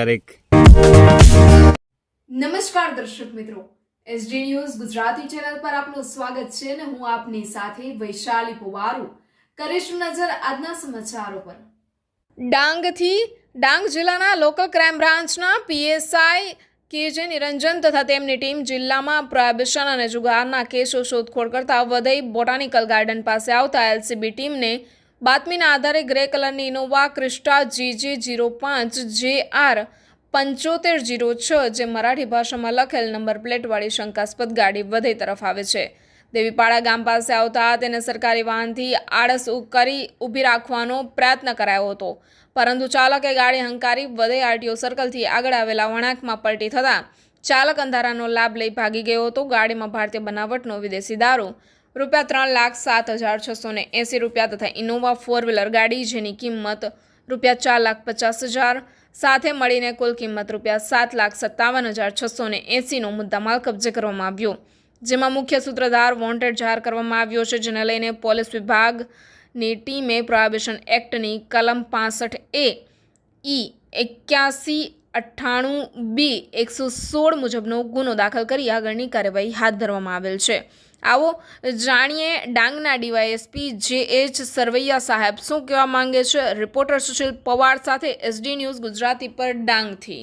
તારીખ નમસ્કાર દર્શક મિત્રો. એસડી ન્યૂઝ ગુજરાતી ચેનલ પર આપનું સ્વાગત છે અને હું આપની સાથે વૈશાલી પુવારુ. કરીશું નજર આજના સમાચારો પર. ડાંગથી ડાંગ જિલ્લાના લોકલ ક્રાઇમ બ્રાન્ચના પીએસઆઈ કેજે નિરંજન તથા તેમની ટીમ જિલ્લામાં પ્રોહિબિશન અને જુગારના કેસો શોધખોળ કરતા વધઈ બોટાનિકલ ગાર્ડન પાસે આવતા એલસીબી ટીમને બાતમીના આધારે ગ્રે કલરની ઇનોવા ક્રિસ્ટા જીજે જીરો પાંચ જે આર પંચોતેર જીરો છ જે મરાઠી ભાષામાં લખેલ નંબર પ્લેટવાળી શંકાસ્પદ ગાડી વધે તરફ આવે છે. દેવીપાડા ગામ પાસે આવતા તેને સરકારી વાહનથી આળસ કરી ઊભી રાખવાનો પ્રયત્ન કરાયો હતો. પરંતુ ચાલકે ગાડી હંકારી વધે આરટીઓ સર્કલથી આગળ આવેલા વળાંકમાં પલટી થતાં ચાલક અંધારાનો લાભ લઈ ભાગી ગયો હતો. ગાડીમાં ભારતીય બનાવટનો વિદેશી દારૂ રૂપિયા ત્રણ લાખ સાત હજાર છસો ને એંસી રૂપિયા તથા ઇનોવા ફોર વ્હીલર ગાડી જેની કિંમત રૂપિયા ચાર લાખ પચાસ હજાર સાથે મળીને કુલ કિંમત રૂપિયા સાત લાખ સત્તાવન હજાર છસો ને એંસીનો મુદ્દામાલ કબજે કરવામાં આવ્યો. જેમાં મુખ્ય સૂત્રધાર વોન્ટેડ જાહેર કરવામાં આવ્યો છે, જેને લઈને પોલીસ વિભાગની ટીમે પ્રોહિબિશન એક્ટની કલમ પાસઠ એ ઈ એક્યાસી અઠ્ઠાણું બી એકસો સોળ મુજબનો ગુનો દાખલ કરી આગળની કાર્યવાહી હાથ ધરવામાં આવેલ છે. આવો જાણીએ ડાંગના ડીવાયએસપી જે એચ સરવૈયા સાહેબ શું કહેવા માંગે છે? રિપોર્ટર સુશીલ પવાર સાથે એસડી ન્યૂઝ ગુજરાતી પર ડાંગથી.